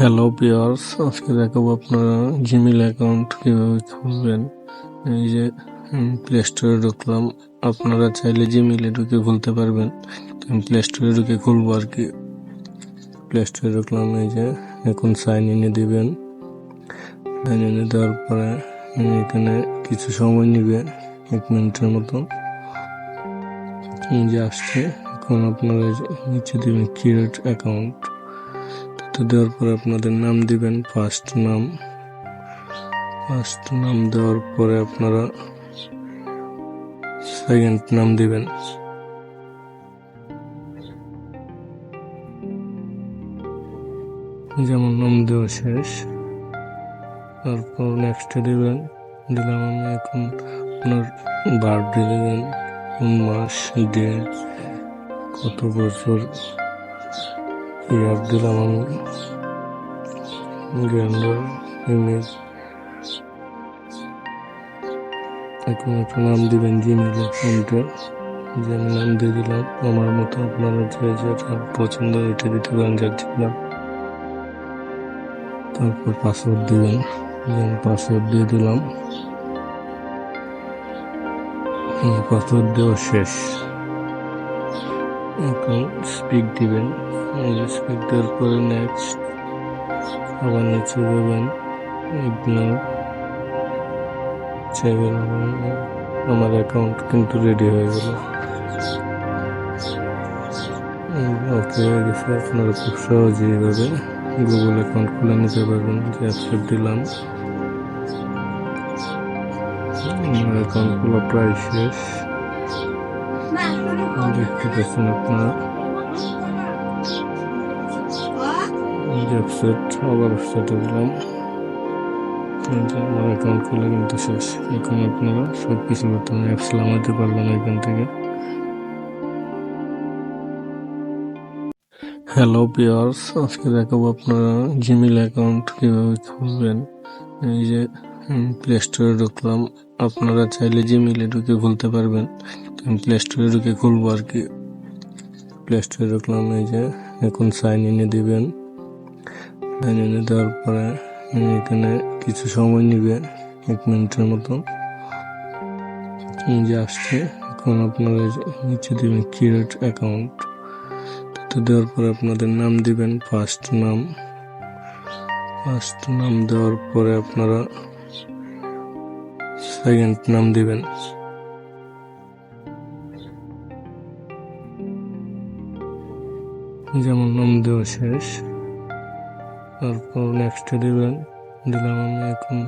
Hello pears আজকে দেখাবো আপনারা জিমেল অ্যাকাউন্ট কীভাবে খুলবেন। এই যে প্লে স্টোরে ঢুকলাম। আপনারা চাইলে জিমেলে ঢুকে খুলতে পারবেন। আমি প্লে স্টোরে ঢুকে খুলবো আর কি। প্লে স্টোরে ঢুকলাম, এই যে, এখন সাইন ইনে দিবেন। সাইন ইনে দেওয়ার পরে এখানে কিছু সময় নিবে, এক মিনিটের মতো। যে আসছে, এখন আপনারা নিচে দিবেন ক্রিয়েট অ্যাকাউন্ট তো দেওয়ার পরে আপনাদের নাম দিবেন ফার্স্ট নাম। ফার্স্ট নাম দেওয়ার পরে আপনারা সেকেন্ড নাম দিবেন। যেমন নাম দেওয়া শেষ, তারপর নেক্সটে দিবেন। দিলাম আমি এখন আপনার বার্থডে দেবেন, কোন মাস ডেট কত বছর? ইয়ার দিলাম আমি গ্যান্ডার ইমেজ। এখন একটা নাম দিবেন জিমেল অ্যাকাউন্টে যে আমি নাম দিয়ে দিলাম, আমার মতো আপনারা যে যেটা পছন্দ এটা দিতে পারেন, যার দিলাম তারপর পাসওয়ার্ড দিবেন আমি পাসওয়ার্ড দিয়ে দিলাম। পাসওয়ার্ড দেওয়া শেষ। এখন স্পিক দিবেন স্পিক দেওয়ার পরে নেক্সট আবার নিচে দেবেন ইগনোর ছেড়ে আমার অ্যাকাউন্ট কিন্তু রেডি হয়ে গেল। ওকে হয়ে গেছে আপনারা খুব সহজেই এইভাবে গুগল অ্যাকাউন্ট খুলে নিতে পারবেন, যে অ্যাকসেপ্ট দিলাম। আমার অ্যাকাউন্ট খোলা প্রায় শেষ। দেখতে পাচ্ছেন আপনারা? ওয়েবসাইট আবার ওয়েবসাইটে দিলাম আমার অ্যাকাউন্ট খুলে কিন্তু শেষ। এখন আপনারা সব কিছু বর্তমানে অ্যাপস নামাতে পারবেন এখান থেকে। হ্যালো পিয়ার্স আজকে দেখাবো আপনারা জিমেল অ্যাকাউন্ট কীভাবে খুলবেন। এই যে প্লে স্টোরে ঢুকলাম। আপনারা চাইলে জিমেলে ঢুকে খুলতে পারবেন। আমি প্লে স্টোরে ঢুকে খুলবো আর কি। প্লে স্টোরে ঢুকলাম, এই যে এখন সাইন ইনে দিবেন। সাইন ইনে দেওয়ার পরে এখানে কিছু সময় নিবে, এক মিনিটের মতো। যে আসছে, এখন আপনারা নিচে দিবেন ক্রিয়েট অ্যাকাউন্ট তো দেওয়ার পরে আপনাদের নাম দিবেন ফার্স্ট নাম। ফার্স্ট নাম দেওয়ার পরে আপনারা সেকেন্ড নাম দিবেন। যেমন নাম দেওয়া শেষ তারপর নেক্সটে দিবেন দিলাম আমি এখন।